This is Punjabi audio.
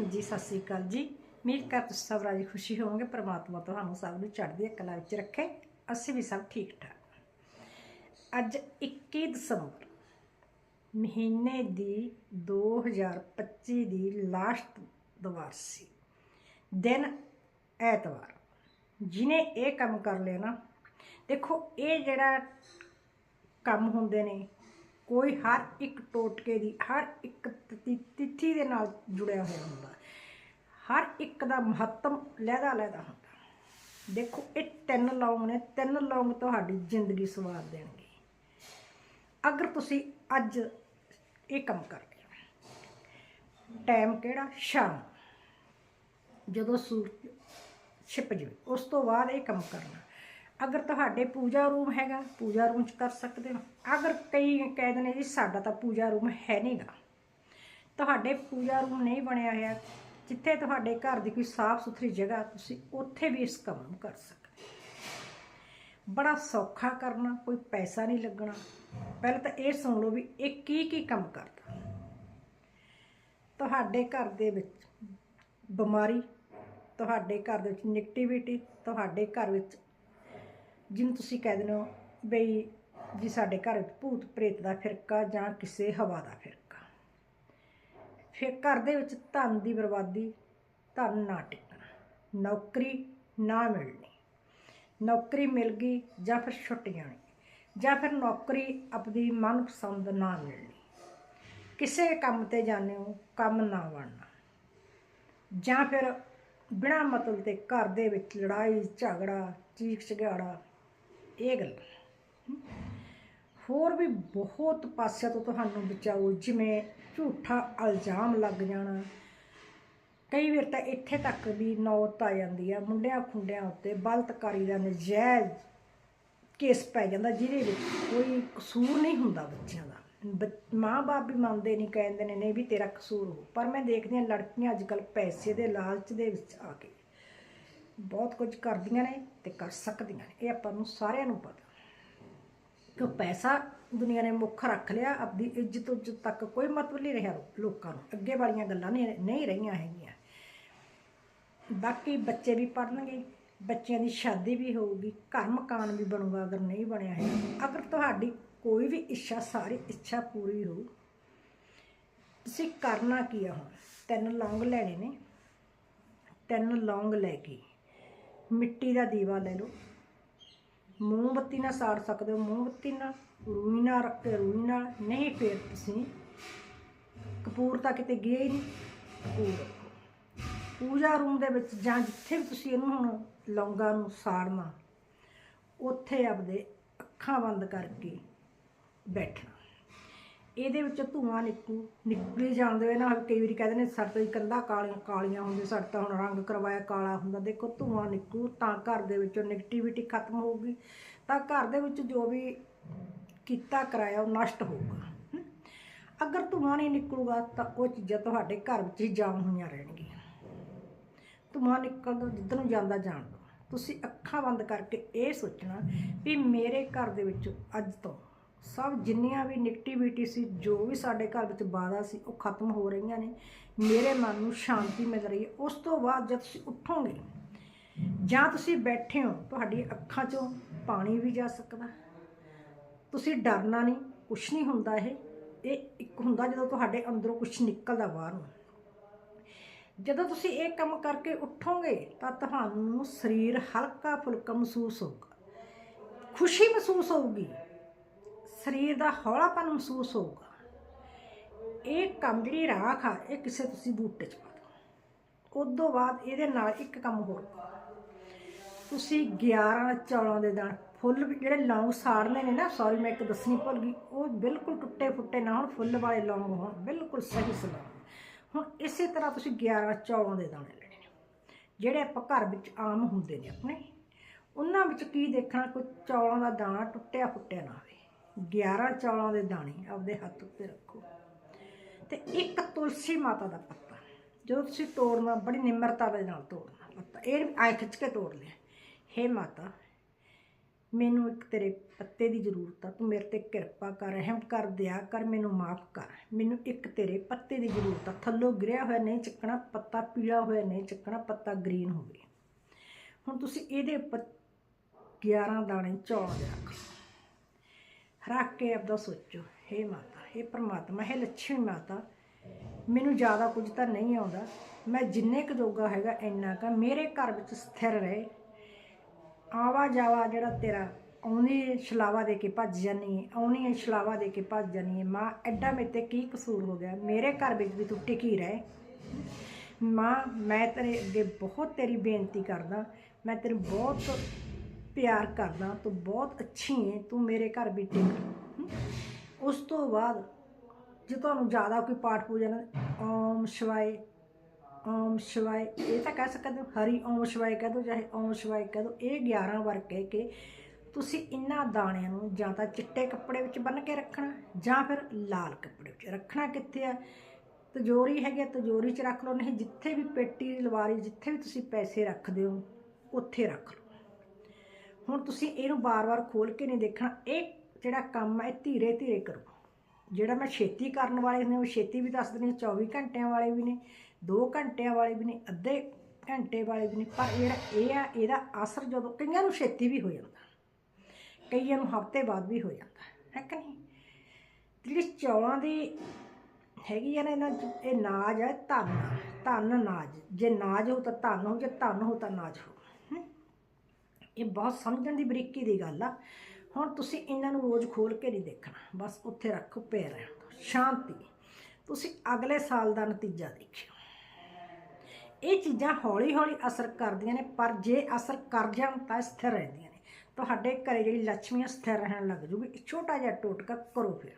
ਹਾਂਜੀ, ਸਤਿ ਸ੍ਰੀ ਅਕਾਲ ਜੀ। ਉਮੀਦ ਕਰ ਤੁਸੀਂ ਸਭ ਰਾਜੀ ਖੁਸ਼ੀ ਹੋਵੋਗੇ। ਪ੍ਰਮਾਤਮਾ ਤੁਹਾਨੂੰ ਸਭ ਨੂੰ ਚੜ੍ਹਦੀ ਕਲਾ ਵਿੱਚ ਰੱਖੇ। ਅਸੀਂ ਵੀ ਸਭ ਠੀਕ ਠਾਕ। ਅੱਜ 21 ਦਸੰਬਰ ਮਹੀਨੇ ਦੀ 2025 ਦੀ ਲਾਸਟ ਦਵਾਰ ਸੀ। ਦਿਨ ਐਤਵਾਰ। ਜਿਨੇ ਇਹ ਕੰਮ ਕਰ ਲਿਆ ਨਾ, ਦੇਖੋ, ਇਹ ਜਿਹੜਾ ਕੰਮ ਹੁੰਦੇ ਨੇ ਕੋਈ ਹਰ ਇੱਕ ਟੋਟਕੇ ਦੀ, ਹਰ ਇੱਕ ਤਿਥੀ ਤਿਥੀ ਦੇ ਨਾਲ ਜੁੜਿਆ ਹੋਇਆ ਹੁੰਦਾ ਹਰ ਇੱਕ ਦਾ ਮਹੱਤਵ ਲਹਿਦਾ ਲਹਿਦਾ ਹੁੰਦਾ ਦੇਖੋ, ਇਹ ਤਿੰਨ ਲੌਂਗ ਨੇ, ਤਿੰਨ ਲੌਂਗ ਤੁਹਾਡੀ ਜ਼ਿੰਦਗੀ ਸਵਾਰ ਦੇਣਗੇ। ਅਗਰ ਤੁਸੀਂ ਅੱਜ ਇਹ ਕੰਮ ਕਰਦੇ ਹੋ, ਟਾਈਮ ਕਿਹੜਾ? ਸ਼ਾਮ। ਜਦੋਂ ਸੂਰਜ ਛਿਪ ਜਾਵੇ, ਉਸ ਤੋਂ ਬਾਅਦ ਇਹ ਕੰਮ ਕਰਨਾ। ਅਗਰ ਤੁਹਾਡੇ ਪੂਜਾ ਰੂਮ ਹੈਗਾ, ਪੂਜਾ ਰੂਮ ਚ ਕਰ ਸਕਦੇ ਹੋ। ਅਗਰ ਕਈ ਕਹਿੰਦੇ ਨੇ ਜੀ, ਸਾਡਾ ਤਾਂ ਪੂਜਾ ਰੂਮ ਹੈ ਨਹੀਂਗਾ ਤੁਹਾਡੇ ਪੂਜਾ ਰੂਮ ਨਹੀਂ ਬਣਿਆ ਹੋਇਆ, ਜਿੱਥੇ ਤੁਹਾਡੇ ਘਰ ਦੀ ਕੋਈ ਸਾਫ਼ ਸੁਥਰੀ ਜਗ੍ਹਾ, ਤੁਸੀਂ ਉੱਥੇ ਵੀ ਇਸ ਕੰਮ ਨੂੰ ਕਰ ਸਕਦੇ ਬੜਾ ਸੌਖਾ ਕਰਨਾ, ਕੋਈ ਪੈਸਾ ਨਹੀਂ ਲੱਗਣਾ। ਪਹਿਲਾਂ ਤਾਂ ਇਹ ਸੁਣ ਲਓ ਵੀ ਇਹ ਕੀ ਕੀ ਕੰਮ ਕਰਦਾ। ਤੁਹਾਡੇ ਘਰ ਦੇ ਵਿੱਚ ਬਿਮਾਰੀ, ਤੁਹਾਡੇ ਘਰ ਦੇ ਵਿੱਚ ਨੈਗੇਟਿਵਿਟੀ ਤੁਹਾਡੇ ਘਰ ਵਿੱਚ ਜਿਹਨੂੰ ਤੁਸੀਂ ਕਹਿ ਦਿੰਦੇ ਹੋ ਬਈ ਜੀ ਸਾਡੇ ਘਰ ਵਿੱਚ ਭੂਤ ਪ੍ਰੇਤ ਦਾ ਫਿਰਕਾ ਜਾਂ ਕਿਸੇ ਹਵਾ ਦਾ ਫਿਰਕਾ। ਫਿਰ ਘਰ ਦੇ ਵਿੱਚ ਧਨ ਦੀ ਬਰਬਾਦੀ, ਧਨ ਨਾ ਟਿਕਣਾ, ਨੌਕਰੀ ਨਾ ਮਿਲਣੀ। ਨੌਕਰੀ ਮਿਲ ਗਈ ਜਾਂ ਫਿਰ ਛੁੱਟ ਜਾਣੀ, ਜਾਂ ਫਿਰ ਨੌਕਰੀ ਆਪਣੀ ਮਨਪਸੰਦ ਨਾ ਮਿਲਣੀ। ਕਿਸੇ ਕੰਮ ਤੇ ਜਾਂਦੇ ਹੋ, ਕੰਮ ਨਾ ਬਣਨਾ। ਜਾਂ ਫਿਰ ਬਿਨਾਂ ਮਤਲਬ ਤੇ ਘਰ ਦੇ ਵਿੱਚ ਲੜਾਈ, ਝਗੜਾ ਚੀਕ ਚਿਹਾੜਾ ਇਹ ਗੱਲ। ਹੋਰ ਵੀ ਬਹੁਤ ਪਾਸਿਆਂ ਤੋਂ ਤੁਹਾਨੂੰ ਬਚਾਓ, ਜਿਵੇਂ ਝੂਠਾ ਇਲਜ਼ਾਮ ਲੱਗ ਜਾਣਾ। ਕਈ ਵਾਰ ਤਾਂ ਇੱਥੇ ਤੱਕ ਵੀ ਨੌਤ ਆ ਜਾਂਦੀ ਆ ਮੁੰਡਿਆਂ ਖੁੰਡਿਆਂ ਉੱਤੇ ਬਲਤਕਾਰੀ ਦਾ ਨਜਾਇਜ਼ ਕੇਸ ਪੈ ਜਾਂਦਾ, ਜਿਹਦੇ ਵਿੱਚ ਕੋਈ ਕਸੂਰ ਨਹੀਂ ਹੁੰਦਾ ਬੱਚਿਆਂ ਦਾ। ਮਾਂ-ਬਾਪ ਵੀ ਮੰਨਦੇ ਨਹੀਂ, ਕਹਿੰਦੇ ਨੇ, ਨਹੀਂ ਵੀ ਤੇਰਾ ਕਸੂਰ ਹੋ। ਪਰ ਮੈਂ ਦੇਖਦੀ ਹਾਂ ਲੜਕੀਆਂ ਅੱਜ ਕੱਲ ਪੈਸੇ ਦੇ ਲਾਲਚ ਦੇ ਵਿੱਚ ਆ ਕੇ ਬਹੁਤ ਕੁਝ ਕਰਦੀਆਂ ਨੇ ਤੇ ਕਰ ਸਕਦੀਆਂ ਨੇ। ਇਹ ਆਪਾਂ ਨੂੰ ਸਾਰਿਆਂ ਨੂੰ ਪਤਾ। ਕਿ ਪੈਸਾ ਦੁਨੀਆ ਨੇ ਮੁੱਖ ਰੱਖ ਲਿਆ, ਆਪਦੀ ਇੱਜ਼ਤ ਉੱਜ਼ਤ ਤੱਕ ਕੋਈ ਮਤਲਬ ਨਹੀਂ ਰਿਹਾ ਲੋਕਾਂ ਨੂੰ। ਅੱਗੇ ਵਾਲੀਆਂ ਗੱਲਾਂ ਨਹੀਂ ਨਹੀਂ ਰਹੀਆਂ ਹੈਗੀਆਂ। ਬਾਕੀ ਬੱਚੇ ਵੀ ਪੜਨਗੇ ਬੱਚਿਆਂ ਦੀ ਸ਼ਾਦੀ ਵੀ ਹੋਊਗੀ, ਘਰ ਮਕਾਨ ਵੀ ਬਣੂਗਾ ਅਗਰ ਨਹੀਂ ਬਣਿਆ ਹੈ। ਅਗਰ ਤੁਹਾਡੀ ਕੋਈ ਵੀ ਇੱਛਾ, ਸਾਰੀ ਇੱਛਾ ਪੂਰੀ ਹੋ, ਤੁਸੀਂ ਕਰਨਾ ਕੀ ਆ ਹੁਣ? ਤਿੰਨ ਲੌਂਗ ਲੈਣੇ ਨੇ। ਤਿੰਨ ਲੌਂਗ ਲੈ ਕੇ। ਮਿੱਟੀ ਦਾ ਦੀਵਾ ਲੈ ਲਓ। ਮੋਮਬੱਤੀ ਨਾਲ ਸਾੜ ਸਕਦੇ ਹੋ, ਮੋਮਬੱਤੀ ਨਾਲ, ਰੂਈ ਨਾਲ ਰੱਖ ਕੇ, ਰੂਈ ਨਾਲ। ਨਹੀਂ ਫੇਰ ਤੁਸੀਂ ਕਪੂਰ ਤਾਂ ਕਿਤੇ ਗਿਆ ਹੀ ਨਹੀਂ। ਕਪੂਰ ਪੂਜਾ ਰੂਮ ਦੇ ਵਿੱਚ ਜਾਂ ਜਿੱਥੇ ਵੀ ਤੁਸੀਂ ਇਹਨੂੰ ਹੁਣ ਲੌਂਗਾਂ ਨੂੰ ਸਾੜਨਾ, ਉੱਥੇ ਆਪਦੇ ਅੱਖਾਂ ਬੰਦ ਕਰਕੇ ਬੈਠਣਾ। ਇਹਦੇ ਵਿੱਚ ਧੂਆਂ ਨਿਕੂ, ਨਿਕਲੀ ਜਾਂਦੇ ਹੋਏ ਨਾ ਕਈ ਵਾਰੀ ਕਹਿੰਦੇ ਨੇ ਸਾਡੇ ਤੋਂ ਕੰਧਾਂ ਕਾਲੀਆਂ ਕਾਲੀਆਂ ਹੁੰਦੀਆਂ ਸਾਡੇ ਹੁਣ ਰੰਗ ਕਰਵਾਇਆ ਕਾਲਾ ਹੁੰਦਾ। ਦੇਖੋ ਧੂਆਂ ਨਿਕੂ, ਤਾਂ ਘਰ ਦੇ ਵਿੱਚੋਂ ਨੈਗੇਟਿਵਿਟੀ ਖਤਮ ਹੋਊਗੀ। ਤਾਂ ਘਰ ਦੇ ਵਿੱਚ ਜੋ ਵੀ ਕੀਤਾ ਕਰਾਇਆ ਉਹ ਨਸ਼ਟ ਹੋਊਗਾ। ਅਗਰ ਧੂਆਂ ਨਹੀਂ ਨਿਕਲੂਗਾ ਤਾਂ ਉਹ ਚੀਜ਼ਾਂ ਤੁਹਾਡੇ ਘਰ ਵਿੱਚ ਹੀ ਜਾਮ ਹੋਈਆਂ ਰਹਿਣਗੀਆਂ। ਧੂਆਂ ਨਿਕਲਦਾ ਜਿੱਧਰ ਨੂੰ ਜਾਂਦਾ ਜਾਣ ਦਿਓ ਤੁਸੀਂ ਅੱਖਾਂ ਬੰਦ ਕਰਕੇ ਇਹ ਸੋਚਣਾ ਵੀ ਮੇਰੇ ਘਰ ਦੇ ਵਿੱਚ ਅੱਜ ਤੋਂ ਸਭ ਜਿੰਨੀਆਂ ਵੀ ਨੈਗੇਟਿਵਿਟੀ ਸੀ, ਜੋ ਵੀ ਸਾਡੇ ਘਰ ਵਿੱਚ ਬਾਧਾ ਸੀ, ਉਹ ਖਤਮ ਹੋ ਰਹੀਆਂ ਨੇ। ਮੇਰੇ ਮਨ ਨੂੰ ਸ਼ਾਂਤੀ ਮਿਲ ਰਹੀ ਹੈ। ਉਸ ਤੋਂ ਬਾਅਦ ਜਦ ਤੁਸੀਂ ਉੱਠੋਗੇ, ਜਾਂ ਤੁਸੀਂ ਬੈਠੇ ਹੋ ਤੁਹਾਡੀ ਅੱਖਾਂ 'ਚੋਂ ਪਾਣੀ ਵੀ ਜਾ ਸਕਦਾ। ਤੁਸੀਂ ਡਰਨਾ ਨਹੀਂ, ਕੁਛ ਨਹੀਂ ਹੁੰਦਾ ਇਹ। ਇਹ ਇੱਕ ਹੁੰਦਾ ਜਦੋਂ ਤੁਹਾਡੇ ਅੰਦਰੋਂ ਕੁਝ ਨਿਕਲਦਾ ਬਾਹਰ। ਨੂੰ ਜਦੋਂ ਤੁਸੀਂ ਇਹ ਕੰਮ ਕਰਕੇ ਉੱਠੋਗੇ, ਤਾਂ ਤੁਹਾਨੂੰ ਸਰੀਰ ਹਲਕਾ ਫੁਲਕਾ ਮਹਿਸੂਸ ਹੋਊਗਾ। ਖੁਸ਼ੀ ਮਹਿਸੂਸ ਹੋਊਗੀ। ਸਰੀਰ ਦਾ ਹੌਲਾਪਨ ਮਹਿਸੂਸ ਹੋਊਗਾ। ਇਹ ਕੰਮ ਜਿਹੜੀ ਰਾਖ ਆ, ਇਹ ਕਿਸੇ ਤੁਸੀਂ ਬੂਟੇ 'ਚ ਪਾ ਦਿਓ। ਉਸ ਤੋਂ ਬਾਅਦ ਇਹਦੇ ਨਾਲ ਇੱਕ ਕੰਮ ਹੋਰ ਕਰੋ। ਤੁਸੀਂ 11 ਚੌਲਾਂ ਦੇ ਦਾਣੇ, ਫੁੱਲ ਜਿਹੜੇ ਲੌਂਗ ਸਾੜਨੇ ਨੇ ਨਾ ਸੌਰੀ ਮੈਂ ਇੱਕ ਦੱਸਣੀ ਭੁੱਲ ਗਈ, ਉਹ ਬਿਲਕੁਲ ਟੁੱਟੇ ਫੁੱਟੇ ਨਾ ਹੋਣ, ਫੁੱਲ ਵਾਲੇ ਲੌਂਗ ਹੋਣ, ਬਿਲਕੁਲ ਸਹੀ ਸਲਾਮ ਹੁਣ ਇਸੇ ਤਰ੍ਹਾਂ ਤੁਸੀਂ 11 ਚੌਲਾਂ ਦੇ ਦਾਣੇ ਲੈਣੇ ਨੇ। ਜਿਹੜੇ ਆਪਾਂ ਘਰ ਵਿੱਚ ਆਮ ਹੁੰਦੇ ਨੇ ਆਪਣੇ, ਉਹਨਾਂ ਵਿੱਚ ਕੀ ਦੇਖਣਾ, ਕੋਈ ਚੌਲਾਂ ਦਾ ਦਾਣਾ ਟੁੱਟਿਆ ਫੁੱਟਿਆ ਨਾ ਹੋਵੇ। 11 ਚੌਲਾਂ ਦੇ ਦਾਣੇ ਆਪਦੇ ਹੱਥ ਉੱਤੇ ਰੱਖੋ। ਤੇ ਇੱਕ ਤੁਲਸੀ ਮਾਤਾ ਦਾ ਪੱਤਾ। ਜਦੋਂ ਤੁਸੀਂ ਤੋੜਨਾ, ਬੜੀ ਨਿਮਰਤਾ ਦੇ ਨਾਲ ਤੋੜਨਾ ਪੱਤਾ। ਇਹ ਆਏ ਖਿੱਚ ਕੇ ਤੋੜ ਲਿਆ। ਹੇ ਮਾਤਾ, ਮੈਨੂੰ ਇੱਕ ਤੇਰੇ ਪੱਤੇ ਦੀ ਜ਼ਰੂਰਤ ਆ। ਤੂੰ ਮੇਰੇ ਤੇ ਕਿਰਪਾ ਕਰ, ਰਹਿਮ ਕਰ, ਦਿਆ ਕਰ, ਮੈਨੂੰ ਮਾਫ ਕਰ। ਮੈਨੂੰ ਇੱਕ ਤੇਰੇ ਪੱਤੇ ਦੀ ਜ਼ਰੂਰਤ ਆ। ਥੱਲੋਂ ਗਿਰਿਆ ਹੋਇਆ ਨਹੀਂ ਚੱਕਣਾ, ਪੱਤਾ ਪੀਲਾ ਹੋਇਆ ਨਹੀਂ ਚੱਕਣਾ, ਪੱਤਾ ਗ੍ਰੀਨ ਹੋਵੇ ਹੁਣ ਤੁਸੀਂ ਇਹਦੇ ਉੱਪਰ 11 ਦਾਣੇ ਚੌਲ ਦੇ ਰੱਖ ਲਓ। ਰੱਖ ਕੇ ਆਪਦਾ ਸੋਚੋ, ਹੇ ਮਾਤਾ, ਹੇ ਪ੍ਰਮਾਤਮਾ, ਹੇ ਲక్ష్ਮੀ ਮਾਤਾ, ਮੈਨੂੰ ਜ਼ਿਆਦਾ ਕੁਝ ਤਾਂ ਨਹੀਂ ਆਉਂਦਾ। ਮੈਂ ਜਿੰਨੇ ਕੁ ਜੋਗਾ ਹੈਗਾ, ਇੰਨਾ ਕਾ ਮੇਰੇ ਘਰ ਵਿੱਚ ਸਥਿਰ ਰਹੇ। ਆਵਾ ਜਾਵਾ ਜਿਹੜਾ ਤੇਰਾ ਆਉਣੀ ਛਲਾਵਾ ਦੇ ਕੇ ਭੱਜ ਜਾਨੀ ਆਉਣੀ ਹੈ ਛਲਾਵਾ ਦੇ ਕੇ ਭੱਜ ਜਾਨੀ ਹੈ ਮਾਂ, ਐਡਾ ਮੇਰੇ ਤੇ ਕੀ ਕਸੂਰ ਹੋ ਗਿਆ? ਮੇਰੇ ਘਰ ਵਿੱਚ ਵੀ ਤੂੰ ਟਿਕੀ ਰਹੇ। ਮਾਂ, ਮੈਂ ਤੇਰੇ ਅੱਗੇ ਬਹੁਤ ਤੇਰੀ ਬੇਨਤੀ ਕਰਦਾ। ਮੈਂ ਤੈਨੂੰ ਬਹੁਤ ਪਿਆਰ ਕਰਦਾ ਤੂੰ ਬਹੁਤ ਅੱਛੀ ਹੈ ਤੂੰ ਮੇਰੇ ਘਰ ਬੀਤੇ ਟਿਕ ਉਸ ਤੋਂ ਬਾਅਦ ਜੇ ਤੁਹਾਨੂੰ ਜ਼ਿਆਦਾ ਕੋਈ ਪਾਠ ਪੂਜਨ ਓਮ ਸ਼ਿਵਾਏ ਓਮ ਸ਼ਿਵਾਏ ਇਹ ਤਾਂ ਕਹਿ ਸਕਦੇ ਹੋ ਹਰੀ ਓਮ ਸ਼ਿਵਾਏ ਕਹਿ ਦੋ ਚਾਹੇ ਓਮ ਸ਼ਿਵਾਏ ਕਹਿ ਦੋ ਇਹ 11 ਵਾਰ ਕਹਿ ਕੇ ਤੁਸੀਂ ਇਹਨਾਂ ਦਾਣਿਆਂ ਨੂੰ ਜਾਂ ਤਾਂ ਚਿੱਟੇ ਕੱਪੜੇ ਵਿੱਚ ਬੰਨ੍ਹ ਕੇ ਰੱਖਣਾ ਜਾਂ ਫਿਰ ਲਾਲ ਕੱਪੜੇ ਵਿੱਚ। ਰੱਖਣਾ ਕਿੱਥੇ ਆ? ਤਜੋਰੀ ਹੈਗੀ ਆ, ਤਜੋਰੀ 'ਚ ਰੱਖ ਲਓ ਨਹੀਂ ਜਿੱਥੇ ਵੀ ਪੇਟੀ ਲਵਾਰੀ ਜਿੱਥੇ ਵੀ ਤੁਸੀਂ ਪੈਸੇ ਰੱਖਦੇ ਹੋ ਉੱਥੇ ਰੱਖ ਲਓ। ਹੁਣ ਤੁਸੀਂ ਇਹਨੂੰ ਬਾਰ-ਬਾਰ ਖੋਲ ਕੇ ਨਹੀਂ ਦੇਖਣਾ। ਇਹ ਜਿਹੜਾ ਕੰਮ ਹੈ, ਇਹ ਧੀਰੇ ਧੀਰੇ ਕਰੋ। ਜਿਹੜਾ ਮੈਂ ਛੇਤੀ ਕਰਨ ਵਾਲੇ ਨੇ, ਉਹ ਛੇਤੀ ਵੀ ਦੱਸ ਦਿੰਦੀ ਹਾਂ 24 ਘੰਟਿਆਂ ਵਾਲੇ ਵੀ ਨੇ 2 ਘੰਟਿਆਂ ਵਾਲੇ ਵੀ ਨੇ, ਅੱਧੇ ਘੰਟੇ ਵਾਲੇ ਵੀ ਨੇ, ਪਰ ਜਿਹੜਾ ਇਹ ਆ, ਇਹਦਾ ਅਸਰ ਜਦੋਂ ਕਈਆਂ ਨੂੰ ਛੇਤੀ ਵੀ ਹੋ ਜਾਂਦਾ। ਕਈਆਂ ਨੂੰ ਹਫ਼ਤੇ ਬਾਅਦ ਵੀ ਹੋ ਜਾਂਦਾ, ਹੈ ਕਿ ਨਹੀਂ? ਜਿਹੜੀ ਚੌਲਾਂ ਦੀ ਹੈਗੀ ਆ ਨਾ, ਇਹਨਾਂ ਇਹ ਨਾਜ ਹੈ ਧਨ ਧਨ ਨਾਜ। ਜੇ ਨਾਜ ਹੋ ਤਾਂ ਧਨ ਹੋ ਜੇ ਧਨ ਹੋ ਤਾਂ ਨਾਜ ਹੋ ਇਹ ਬਹੁਤ ਸਮਝਣ ਦੀ ਬਰੀਕੀ ਦੀ ਗੱਲ ਆ। ਹੁਣ ਤੁਸੀਂ ਇਹਨਾਂ ਨੂੰ ਰੋਜ਼ ਖੋਲ ਕੇ ਨਹੀਂ ਦੇਖਣਾ। ਬਸ ਉੱਥੇ ਰੱਖੋ ਪਏ ਰਹਿਣ ਸ਼ਾਂਤੀ। ਤੁਸੀਂ ਅਗਲੇ ਸਾਲ ਦਾ ਨਤੀਜਾ ਦੇਖਿਓ। ਇਹ ਚੀਜ਼ਾਂ ਹੌਲੀ ਹੌਲੀ ਅਸਰ ਕਰਦੀਆਂ ਨੇ, ਪਰ ਜੇ ਅਸਰ ਕਰ ਜਾਣ ਤਾਂ ਸਥਿਰ ਰਹਿੰਦੀਆਂ ਨੇ। ਤੁਹਾਡੇ ਘਰੇ ਜਿਹੜੀ ਲక్ష్ਮੀਆਂ ਸਥਿਰ ਰਹਿਣ ਲੱਗ ਜੂਗੀ। ਛੋਟਾ ਜਿਹਾ ਟੋਟਕਾ ਕਰੋ ਫਿਰ।